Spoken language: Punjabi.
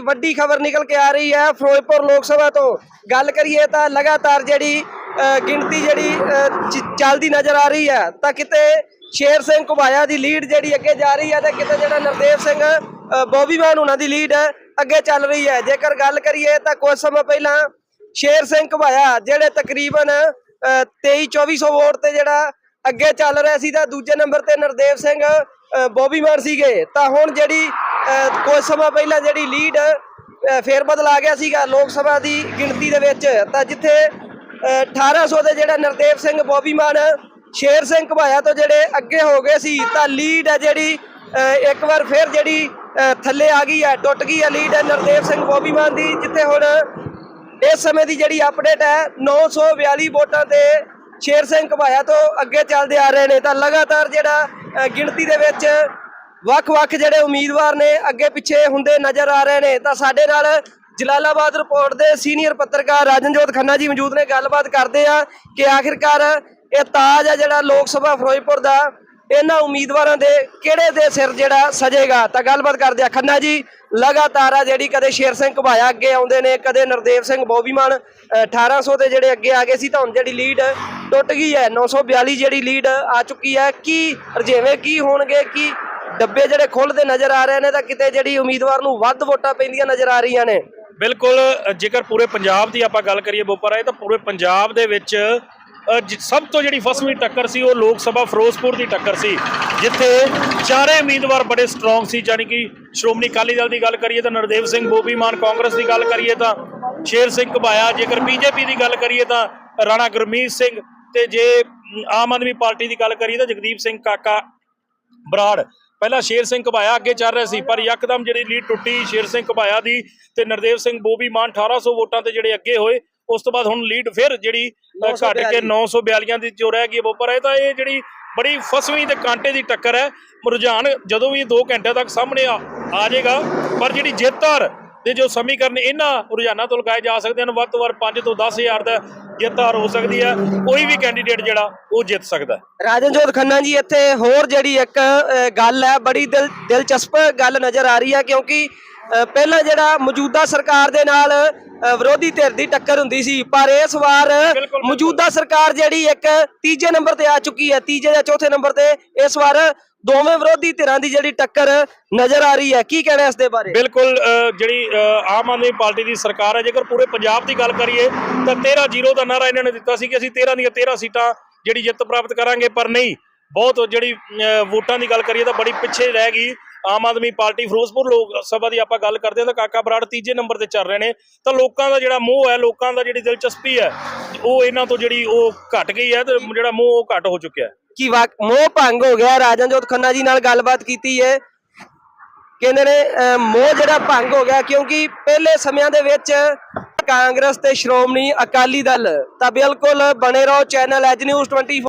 ਵੱਡੀ ਖਬਰ ਨਿਕਲ ਕੇ ਆ ਰਹੀ ਹੈ ਫਿਰੋਜ਼ਪੁਰ ਲੋਕ ਸਭਾ ਤੋਂ। ਗੱਲ ਕਰੀਏ ਤਾਂ ਲਗਾਤਾਰ ਜਿਹੜੀ ਗਿਣਤੀ ਜਿਹੜੀ ਚੱਲਦੀ ਨਜ਼ਰ ਆ ਰਹੀ ਹੈ, ਤਾਂ ਕਿਤੇ ਸ਼ੇਰ ਸਿੰਘ ਘੁਬਾਇਆ ਦੀ ਲੀਡ ਜਿਹੜੀ ਅੱਗੇ ਜਾ ਰਹੀ ਹੈ ਤੇ ਕਿਤੇ ਜਿਹੜਾ ਨਰਦੇਵ ਸਿੰਘ ਬੋਬੀਮਾਨ ਉਹਨਾਂ ਦੀ ਲੀਡ ਅੱਗੇ ਚੱਲ ਰਹੀ ਹੈ। ਜੇਕਰ ਗੱਲ ਕਰੀਏ ਤਾਂ ਕੁਝ ਸਮਾਂ ਪਹਿਲਾਂ ਸ਼ੇਰ ਸਿੰਘ ਘੁਬਾਇਆ, ਜਿਹੜੇ ਤਕਰੀਬਨ 23 2400 ਵੋਟ ਤੇ ਜਿਹੜਾ ਅੱਗੇ ਚੱਲ ਰਿਹਾ ਸੀ ਤਾਂ ਦੂਜੇ ਨੰਬਰ ਤੇ ਨਰਦੇਵ ਸਿੰਘ ਬੋਬੀਮਾਨ ਸੀਗੇ। ਤਾਂ ਹੁਣ ਜਿਹੜੀ ਕੁਝ ਸਮਾਂ ਪਹਿਲਾਂ ਜਿਹੜੀ ਲੀਡ ਅ, ਫੇਰ ਬਦਲ ਆ ਗਿਆ ਸੀਗਾ ਲੋਕ ਸਭਾ ਦੀ ਗਿਣਤੀ ਦੇ ਵਿੱਚ। ਤਾਂ ਜਿੱਥੇ ਅ, 1800 ਦੇ ਜਿਹੜਾ ਨਰਦੇਵ ਸਿੰਘ ਬੋਬੀਮਾਨ ਸ਼ੇਰ ਸਿੰਘ ਘਬਾਇਆ ਤੋਂ ਜਿਹੜੇ ਅੱਗੇ ਹੋ ਗਏ ਸੀ ਤਾਂ ਲੀਡ ਹੈ ਜਿਹੜੀ ਇੱਕ ਵਾਰ ਫੇਰ ਜਿਹੜੀ ਥੱਲੇ ਆ ਗਈ ਹੈ ਟੁੱਟ ਗਈ ਹੈ ਲੀਡ ਨਰਦੇਵ ਸਿੰਘ ਬੋਬੀਮਾਨ ਦੀ ਜਿੱਥੇ ਹੁਣ ਇਸ ਸਮੇਂ ਦੀ ਜਿਹੜੀ ਅਪਡੇਟ ਹੈ 942 ਵੋਟਾਂ ਤੇ ਸ਼ੇਰ ਸਿੰਘ ਘਬਾਇਆ ਤੋਂ ਅੱਗੇ ਚੱਲਦੇ ਆ ਰਹੇ ਨੇ। ਤਾਂ ਲਗਾਤਾਰ ਜਿਹੜਾ ਗਿਣਤੀ ਦੇ ਵਿੱਚ ਵੱਖ-ਵੱਖ ਜਿਹੜੇ ਉਮੀਦਵਾਰ ਨੇ ਅੱਗੇ ਪਿੱਛੇ ਹੁੰਦੇ ਨਜ਼ਰ ਆ ਰਹੇ ਨੇ, ਤਾਂ ਸਾਡੇ ਨਾਲ ਜਲਾਲਾਬਾਦ ਰਿਪੋਰਟ ਦੇ ਸੀਨੀਅਰ ਪੱਤਰਕਾਰ ਰਾਜਨਜੋਤ ਖੰਨਾ ਜੀ ਮੌਜੂਦ ਨੇ। ਗੱਲਬਾਤ ਕਰਦੇ ਆ ਕਿ ਆਖਿਰਕਾਰ ਇਹ ਤਾਜ ਹੈ ਜਿਹੜਾ ਲੋਕ ਸਭਾ ਫਿਰੋਜ਼ਪੁਰ ਦਾ, ਇਹਨਾਂ ਉਮੀਦਵਾਰਾਂ ਦੇ ਕਿਹੜੇ ਦੇ ਸਿਰ ਜਿਹੜਾ ਸਜੇਗਾ? ਤਾਂ ਗੱਲਬਾਤ ਕਰਦੇ ਆ ਖੰਨਾ ਜੀ, ਲਗਾਤਾਰ ਆ ਜਿਹੜੀ ਕਦੇ ਸ਼ੇਰ ਸਿੰਘ ਘਬਾਇਆ, ਅੱਗੇ ਆਉਂਦੇ ਨੇ, ਕਦੇ ਨਰਦੇਵ ਸਿੰਘ ਬੋਬੀਮਾਨ 1800 ਤੇ ਜਿਹੜੇ ਅੱਗੇ ਆ ਗਏ ਸੀ, ਤਾਂ ਹੁਣ ਜਿਹੜੀ ਲੀਡ ਟੁੱਟ ਗਈ ਹੈ 942 ਜਿਹੜੀ ਲੀਡ ਆ ਚੁੱਕੀ ਹੈ। ਕੀ ਰਜੇਵੇਂ ਕੀ ਹੋਣਗੇ, ਕੀ ਡੱਬੇ ਜਿਹੜੇ ਖੁੱਲਦੇ ਨਜ਼ਰ ਆ ਰਹੇ ਨੇ ਤਾਂ ਕਿਤੇ ਜਿਹੜੀ ਉਮੀਦਵਾਰ ਨੂੰ ਵੱਧ ਵੋਟਾਂ ਪੈਂਦੀਆਂ ਨਜ਼ਰ ਆ ਰਹੀਆਂ ਨੇ। ਬਿਲਕੁਲ ਜੇਕਰ ਪੂਰੇ ਪੰਜਾਬ ਦੀ ਆਪਾਂ ਗੱਲ ਕਰੀਏ ਬੋਪਰ ਰਾਏ ਤਾਂ ਪੂਰੇ ਪੰਜਾਬ ਦੇ ਵਿੱਚ ਜ- ਸਭ ਤੋਂ ਜਿਹੜੀ ਫਸਵੀਂ ਟੱਕਰ ਸੀ, ਉਹ ਲੋਕ ਸਭਾ ਫਿਰੋਜ਼ਪੁਰ ਦੀ ਟੱਕਰ ਸੀ, ਜਿੱਥੇ ਚਾਰੇ ਉਮੀਦਵਾਰ ਬੜੇ ਸਟਰੋਂਗ ਸੀ ਜਾਨੀ ਕਿ ਸ਼੍ਰੋਮਣੀ ਅਕਾਲੀ ਦਲ ਦੀ ਗੱਲ ਕਰੀਏ ਤਾਂ ਨਰਦੇਵ ਸਿੰਘ, ਬੋਬੀ ਮਾਨ, ਕਾਂਗਰਸ ਦੀ ਗੱਲ ਕਰੀਏ ਤਾਂ ਸ਼ੇਰ ਸਿੰਘ ਘਬਾਇਆ, ਜੇਕਰ ਬੀਜੇਪੀ ਦੀ ਗੱਲ ਕਰੀਏ ਤਾਂ ਰਾਣਾ ਗੁਰਮੀਤ ਸਿੰਘ ਤੇ ਜੇ ਆਮ ਆਦਮੀ ਪਾਰਟੀ ਦੀ ਗੱਲ ਕਰੀਏ ਤਾਂ ਜਗਦੀਪ ਸਿੰਘ ਕਾਕਾ ਬਰਾੜ। ਪਹਿਲਾਂ ਸ਼ੇਰ ਸਿੰਘ ਘਬਾਇਆ ਅੱਗੇ ਚੱਲ ਰਿਹਾ ਸੀ ਪਰ ਯਕਦਮ ਜਿਹੜੀ ਲੀਡ ਟੁੱਟੀ ਸ਼ੇਰ ਸਿੰਘ ਘਬਾਇਆ ਦੀ ਤੇ ਨਰਦੇਵ ਸਿੰਘ ਬੋਬੀ ਮਾਨ 1800 ਵੋਟਾਂ ਤੇ ਜਿਹੜੇ ਅੱਗੇ ਹੋਏ ਉਸ ਤੋਂ ਬਾਅਦ ਹੁਣ ਲੀਡ ਫਿਰ ਜਿਹੜੀ ਘਟ ਕੇ 942 ਦੀ ਜੋ ਰਹਿ ਗਈ ਬੋਪਰ ਹੈ ਤਾਂ ਇਹ ਜਿਹੜੀ ਬੜੀ ਫਸਵੀਂ ਤੇ ਕਾਂਟੇ ਦੀ ਟੱਕਰ ਹੈ। ਰੁਝਾਨ ਜਦੋਂ ਵੀ 2 ਘੰਟੇ ਤੱਕ ਸਾਹਮਣੇ ਆ ਆ ਜਾਏਗਾ ਪਰ ਜਿਹੜੀ ਜਿੱਤ ਦੇ ਜੋ ਸਮੀਕਰਨ ਇਹਨਾਂ ਰੁਝਾਨਾਂ ਤੋਂ ਲਗਾਏ ਜਾ ਸਕਦੇ ਹਨ ਵੱਧ ਤੋਂ ਵੱਧ 5 ਤੋਂ 10000 ਦਾ ਜਿੱਤ ਹਾਰ ਹੋ ਸਕਦੀ ਹੈ ਕੋਈ ਵੀ ਕੈਂਡੀਡੇਟ ਜਿਹੜਾ ਉਹ ਜਿੱਤ ਸਕਦਾ ਰਾਜਨਜੋਤ ਖੰਨਾ ਜੀ ਇੱਥੇ ਹੋਰ ਜਿਹੜੀ ਇੱਕ ਗੱਲ ਹੈ ਬੜੀ ਦਿਲ ਦਿਲਚਸਪ ਗੱਲ ਨਜ਼ਰ ਆ ਰਹੀ ਹੈ ਕਿਉਂਕਿ ਪਹਿਲਾਂ ਜਿਹੜਾ ਮੌਜੂਦਾ ਸਰਕਾਰ ਦੇ ਨਾਲ ਵਿਰੋਧੀ ਧਿਰ ਦੀ ਟੱਕਰ ਹੁੰਦੀ ਸੀ ਪਰ ਇਸ ਵਾਰ। ਮੌਜੂਦਾ ਸਰਕਾਰ ਜਿਹੜੀ ਇੱਕ ਤੀਜੇ ਨੰਬਰ ਤੇ ਆ ਚੁੱਕੀ ਹੈ ਤੀਜੇ ਜਾਂ ਚੌਥੇ ਨੰਬਰ ਤੇ ਇਸ ਵਾਰ ਦੋਵੇਂ ਵਿਰੋਧੀ ਧਿਰਾਂ ਦੀ ਜਿਹੜੀ ਟੱਕਰ ਨਜ਼ਰ ਆ ਰਹੀ ਹੈ ਕੀ ਕਹਿਣਾ ਇਸ ਦੇ ਬਾਰੇ? ਬਿਲਕੁਲ ਅ, ਜਿਹੜੀ ਅ, ਆਮ ਆਦਮੀ ਪਾਰਟੀ ਦੀ ਸਰਕਾਰ ਹੈ ਜੇਕਰ ਪੂਰੇ ਪੰਜਾਬ ਦੀ ਗੱਲ ਕਰੀਏ ਤਾਂ 13 ਜ਼ੀਰੋ ਦਾ ਨਾਰਾ ਇਹਨਾਂ ਨੇ ਦਿੱਤਾ ਸੀ ਕਿ ਅਸੀਂ 13 ਦੀਆਂ 13 ਸੀਟਾਂ ਜਿਹੜੀ ਜਿੱਤ ਪ੍ਰਾਪਤ ਕਰਾਂਗੇ ਪਰ ਨਹੀਂ ਬਹੁਤ ਜਿਹੜੀ ਅ, ਵੋਟਾਂ ਦੀ ਗੱਲ ਕਰੀਏ ਤਾਂ ਬੜੀ ਪਿੱਛੇ ਰਹਿ ਗਈ। ਆਮ ਆਦਮੀ ਪਾਰਟੀ ਫਿਰੋਜ਼ਪੁਰ ਲੋਕ ਸਭਾ ਦੀ ਆਪਾਂ ਗੱਲ ਕਰਦੇ ਹਾਂ ਤਾਂ ਕਾਕਾ ਬਰਾੜ ਤੀਜੇ ਨੰਬਰ ਤੇ ਚੱਲ ਰਹੇ ਨੇ। ਤਾਂ ਲੋਕਾਂ ਦਾ ਜਿਹੜਾ ਮੋਹ ਹੈ, ਲੋਕਾਂ ਦਾ ਜਿਹੜੀ ਦਿਲਚਸਪੀ ਹੈ, ਉਹ ਇਹਨਾਂ ਤੋਂ ਜਿਹੜੀ ਉਹ ਘਟ ਗਈ ਹੈ ਤੇ ਜਿਹੜਾ ਮੋਹ ਉਹ ਘਟ ਹੋ ਚੁੱਕਿਆ ਹੈ। ਕੀ ਮੋਹ ਭੰਗ ਹੋ ਗਿਆ। ਰਾਜਨਜੋਤ ਖੰਨਾ ਜੀ ਨਾਲ ਗੱਲਬਾਤ ਕੀਤੀ ਹੈ। ਕਹਿੰਦੇ ਨੇ ਮੋਹ ਜਿਹੜਾ ਭੰਗ ਹੋ ਗਿਆ ਕਿਉਂਕਿ ਪਹਿਲੇ ਸਮਿਆਂ ਦੇ ਵਿੱਚ ਕਾਂਗਰਸ ਤੇ ਸ਼੍ਰੋਮਣੀ ਅਕਾਲੀ ਦਲ ਤਾਂ ਬਿਲਕੁਲ ਬਣੇ ਰਹੋ। Channel as news 24